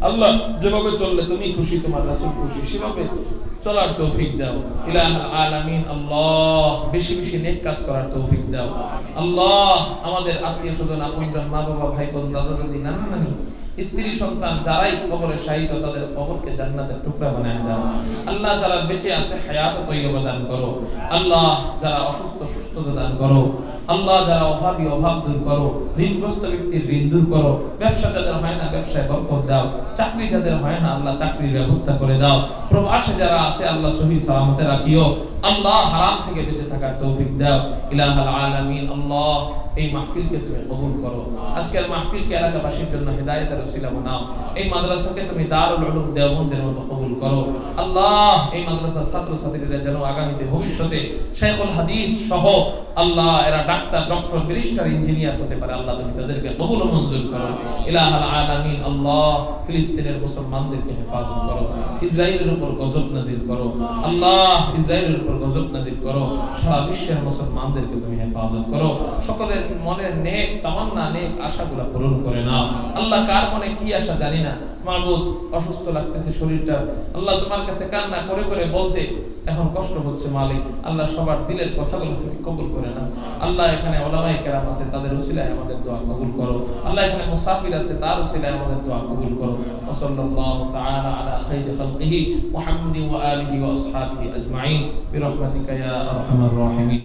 আল্লাহ যেভাবে চললে তুমি খুশি তোমার রাসুল খুশি সেভাবে চলার তৌফিক দাও। ইলাহুল আলামিন, আল্লাহ, বেশি বেশি নেক কাজ করার তৌফিক দাও। আল্লাহ, আমাদের আত্মীয় স্বজন, আপনজন মা বাবা ভাই বোন দাদা, দাদি, নানা, নানি, স্ত্রী, সন্তান, যারাই কবরে শাহিদ তাদের কবরকে জান্নাতের টুকরা বানায় দাও। আল্লাহ, যারা বেঁচে আছে, হায়াত তৈয়বা দান করো। আল্লাহ, যারা অসুস্থ, সুস্থতা দান করো। আল্লাহ, যারা অভাবী, অভাব দূর করো। ঋণগ্রস্ত ব্যক্তির ঋণ দূর করো। ব্যবসা যাদের হয় না, ব্যবসায় বরকত দাও। চাকরি যাদের হয় না, আল্লাহ চাকরির ব্যবস্থা করে দাও। প্রবাসে যারা আছে আল্লাহ সহি সালামতে রাখিও। আল্লাহ হারাম থেকে বেঁচে থাকার তৌফিক দাও। ইলাহাল আলামিন, আল্লাহ, এই মাহফিলকে তুমি কবুল করো। আজকের মাহফিলকে এলাকাবাসীর জন্য হেদায়েতের ওসিলা বানাও। এই মাদ্রাসাকে তুমি দারুল উলুম দেওবন্দের মতো কবুল করো। আল্লাহ, এই মাদ্রাসার ছাত্র ছাত্রীরা যেন আগামীতে ভবিষ্যতে শেখুল হাদিস সহ আল্লাহ, এরা ডাক্তার, ডক্টর, ব্যারিস্টার, ইঞ্জিনিয়ার হতে পারে, আল্লাহ তুমি তাদেরকে কবুল মঞ্জুর করো। ইলাহাল আলামিন, আল্লাহ, ফিলিস্তিনের মুসলমানদেরকে হেফাজত করো। ইসরায়েলের উপর গজব নাজিল করো। আল্লাহ ইসরায়েলের উপর গজব নাজির করো। সারা বিশ্বের মুসলমানদেরকে তুমি হেফাজত করো। সকলের নেক তামান্না, নেক আশাগুলো পূরণ করে আল্লাহ কার মনে কি আশা জানি না। মাহবুদ অসুস্থ লাগতেছে শরীরটা। আল্লাহ তোমার কাছে কান্না করে করে বলতে এখন কষ্ট হচ্ছে মালিক। আল্লাহ সবার দিলের কথাগুলো তুমি কবুল করে না আল্লাহ এখানে ওলামাই কেরাম আছে, তাদের ওসিলায় আমাদের দোয়া কবুল করো। আল্লাহ এখানে মুসাফির আছে, তার ওসিলায় আমাদের দোয়া কবুল করো। ওসল্লাল্লাহু তাআলা আলা খাইরি খালকিহি মুহাম্মাদি ওয়া আলিহি ওয়া আসহাবিহি আজমাইন। برحمتك يا أرحم الراحمين